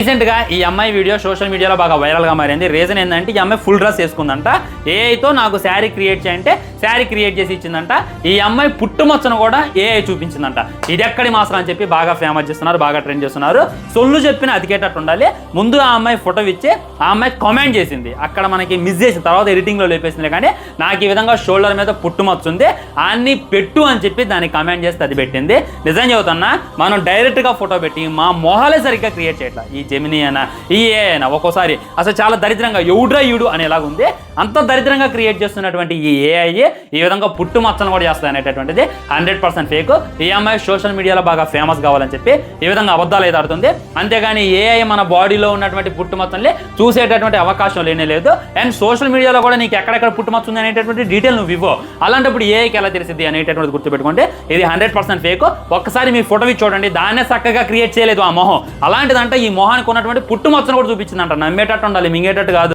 రీసెంట్గా ఈ అమ్మాయి వీడియో సోషల్ మీడియాలో బాగా వైరల్గా మారింది. రీజన్ ఏంటంటే ఈ అమ్మాయి ఫుల్ డ్రెస్ వేసుకుందంట. ఏఐతో నాకు శారీ క్రియేట్ చేయంటే శారీ క్రియేట్ చేసి ఇచ్చిందంట. ఈ అమ్మాయి పుట్టుమచ్చను కూడా ఏఐ చూపించిందంట. ఇది ఎక్కడి మాసం అని చెప్పి బాగా ఫేమస్ చేస్తున్నారు బాగా ట్రెండ్ చేస్తున్నారు. సొల్లు చెప్పిన అతికేటట్టు ఉండాలి. ముందు ఆ అమ్మాయి ఫోటో ఇచ్చి ఆ అమ్మాయి కామెంట్ చేసింది. అక్కడ మనకి మిస్ చేసిన తర్వాత ఎడిటింగ్లో లేపేసింది కానీ నాకు ఈ విధంగా షోల్డర్ మీద పుట్టుమచ్చ ఉంది. అన్ని పెట్టు అని చెప్పి దానికి కమెంట్ చేస్తే అది పెట్టింది. నిజం చెబుతున్నా మనం డైరెక్ట్గా ఫోటో పెట్టి మా మొహాలే సరిగ్గా క్రియేట్ చేయట్లా. ఈ జెమిని అయినా ఈ ఏ అయినా ఒక్కోసారి. అసలు చాలా దరిద్రంగా ఎవడ్రా ఈడు అనేలాగా ఉంది. అంత దరిద్రంగా క్రియేట్ చేస్తున్నటువంటి ఈ ఏఐ ఈ విధంగా పుట్టు మచ్చను కూడా చేస్తాయి అనేటటువంటిది. హండ్రెడ్ పర్సెంట్ ఫేక్ ఈ అమ్మాయి సోషల్ మీడియాలో బాగా ఫేమస్ కావాలని చెప్పి ఈ విధంగా అబద్ధాలు అయితే ఆడుతుంది అంతేగాని ఏఐ మన బాడీలో ఉన్నటువంటి పుట్టు మచ్చల్ని చూసేటటువంటి అవకాశం లేనే లేదు. అండ్ సోషల్ మీడియాలో కూడా నీకు ఎక్కడెక్కడ పుట్టుమచ్చ ఉంది అనేటటువంటి డీటెయిల్ నువ్వు ఇవ్వు. అలాంటప్పుడు ఏఐకి ఎలా తెలిసింది అనేటటువంటి గుర్తుపెట్టుకోండి. ఇది హండ్రెడ్ పర్సెంట్ ఫేక్ ఒక్కసారి మీ ఫోటో చూడండి. దాన్నే చక్కగా క్రియేట్ చేయలేదు ఆ మొహం. అలాంటిదంటే ఈ మొహానికి ఉన్నటువంటి పుట్టుమచ్చను కూడా చూపించిందంట. నమ్మేటట్టు ఉండాలి మింగేటట్టు కాదు.